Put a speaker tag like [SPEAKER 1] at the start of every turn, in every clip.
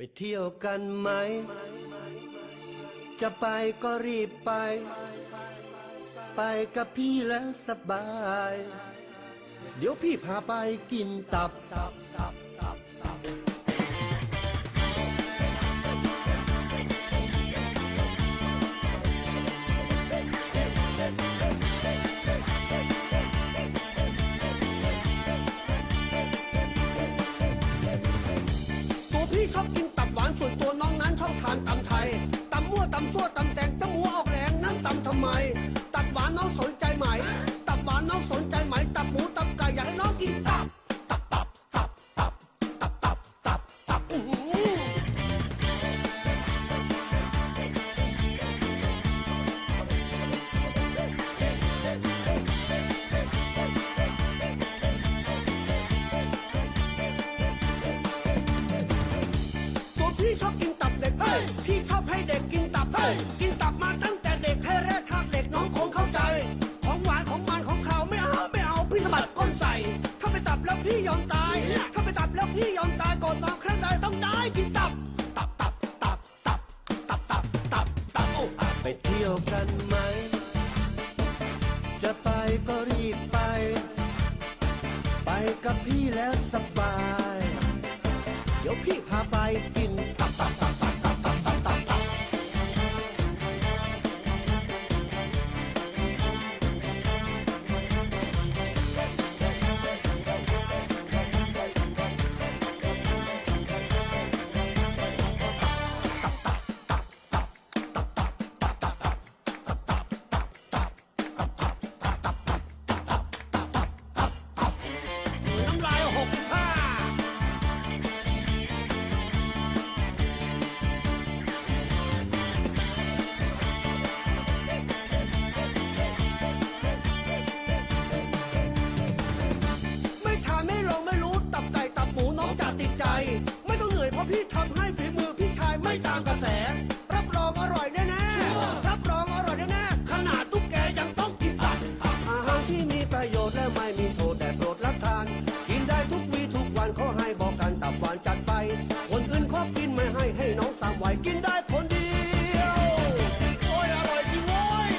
[SPEAKER 1] ไปเที่ยวกันไหม จะไปก็รีบไป ไปกับพี่แล้วสบาย เดี๋ยวพี่พาไปกินตับตับตับตับตับ
[SPEAKER 2] ตัวพี่ชอบกิน หวานส่วนตัวน้องนั้นชอบทานตำไทยตำมั่วตำซั่วตำแตงตำหัวออกแรงนั่นตำทำไม กินตับมาตั้งแต่เด็กให้แรกทากเด็กน้องคงเข้าใจ ของหวานของมันของเขาไม่เอาไม่เอาพี่สะบัดก้นใส่ ถ้าไปตับแล้วพี่ยอมตาย ถ้าไปตับแล้วพี่ยอมตายก่อนนอนครั้งใดต้องได้กินตับ ตับตับตับตับตับตับตับตับโอ้อะ
[SPEAKER 1] ไปเที่ยวกันไหม จะไปก็รีบไป ไปกับพี่แล้วสบาย เดี๋ยวพี่พาไป
[SPEAKER 2] ให้ให้น้อง
[SPEAKER 1] สามวัยกินได้คนเดียว
[SPEAKER 2] โอ้ยอร่อยจริงโว้ย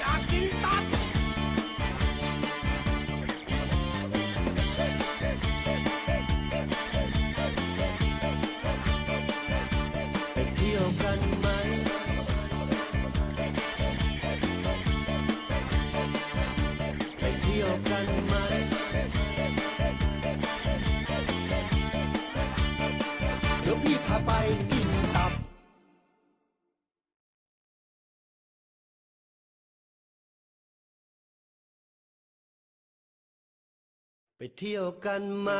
[SPEAKER 2] อยากกินตับ
[SPEAKER 1] ไปเที่ยวกันไหมไปเที่ยวกัน กินตับไปเที่ยวกันไหม